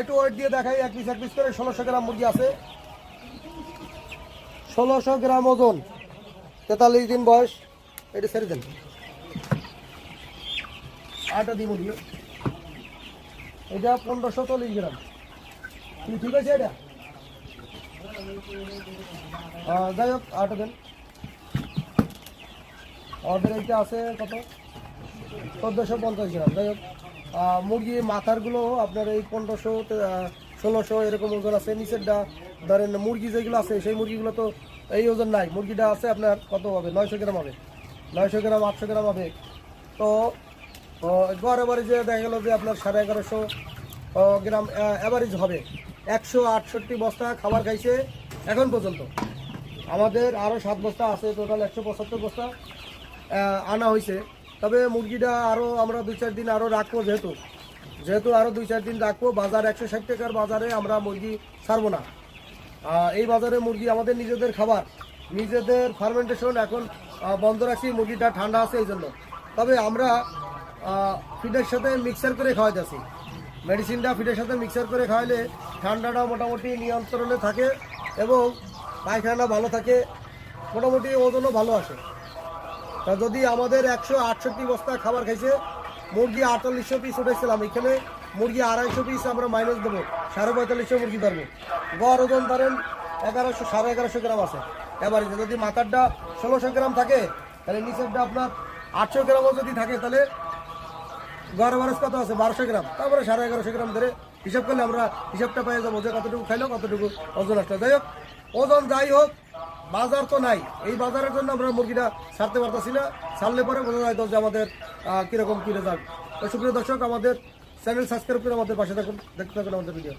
একটু ওয়েট দিয়ে দেখাই, এক পিস এক পিস করে ষোলোশো গ্রাম মুরগি আছে। ষোলোশো গ্রাম ওজন, তেতাল্লিশ দিন বয়স, এটা ছেড়ে দেন। আটা দিই মুরগি। এটা পনেরোশো চল্লিশ গ্রাম। ঠিক আছে এটা? যাই হোক আটা দেন। অর্ডার এইটা আছে কত? চোদ্দোশো পঞ্চাশ গ্রাম, যাই হোক। মুরগি মাথারগুলো আপনার এই পনেরোশো ষোলোশো এরকম ওজন আছে, নিচেরটা ধরেন মুরগি যেগুলো আছে, সেই মুরগিগুলো তো এই ওজন নাই। মুরগিটা আছে আপনার কত হবে? নয়শো গ্রাম হবে। নয়শো গ্রাম, আটশো গ্রাম হবে। তো গড় যে দেখা গেলো যে আপনার সাড়ে এগারোশো গ্রাম অ্যাভারেজ হবে। একশো আটষট্টি বস্তা খাবার খাইছে এখন পর্যন্ত। আমাদের আরও সাত বস্তা আছে টোটাল একশো পঁচাত্তর বস্তা আনা হয়েছে তবে মুরগিটা আরও আমরা দুই চার দিন আরও রাখব যেহেতু। যেহেতু আরও দুই চার দিন রাখব, বাজার একশো ষাট টাকার বাজারে আমরা মুরগি ছাড়বো না। এই বাজারে মুরগি আমাদের নিজেদের খাবার, নিজেদের ফার্মেন্টেশন এখন বন্ধ রাখছি, মুরগিটা ঠান্ডা আছে এই জন্য। তবে আমরা ফিডের সাথে মিক্সার করে খাওয়াইতেছি মেডিসিনটা ফিডের সাথে মিক্সার করে খাওয়াইলে ঠান্ডাটা মোটামুটি নিয়ন্ত্রণে থাকে এবং পায়খানা ভালো থাকে, মোটামুটি ওজনও ভালো আসে। তা যদি আমাদের একশো আটষট্টি বস্তা খাবার খাইছে, মুরগি আটচল্লিশশো পিস উঠেছিলাম এখানে, মুরগি আড়াইশো পিস আমরা মাইনাস দেবো, সাড়ে পঁয়তাল্লিশশো মুরগি ধরবো। গড় ওজন ধরেন এগারোশো, সাড়ে এগারোশো গ্রাম আছে। এবারে যদি মাথারটা ষোলোশো গ্রাম থাকে, তাহলে নিচেরটা আপনার আটশো গ্রামও যদি থাকে, তাহলে গড় বারোশ কত আছে? বারোশো গ্রাম। তারপরে সাড়ে এগারোশো গ্রাম ধরে হিসাব করলে আমরা হিসাবটা পাই যাব যে কতটুকু খাইলো কতটুকু ওজন আসলো। যাই হোক, ওজন যাই হোক, বাজার তো নাই। এই বাজারের জন্য আমরা মুরগিটা ছাড়তে পারতেছি না। ছাড়লে পরে বোঝা যায় যে আমাদের কীরকম কী রেজাল্ট সুপ্রিয় দর্শক, আমাদের চ্যানেল সাবস্ক্রাইব করে আমাদের পাশে থাকুন। দেখতে থাকুন আমাদের ভিডিও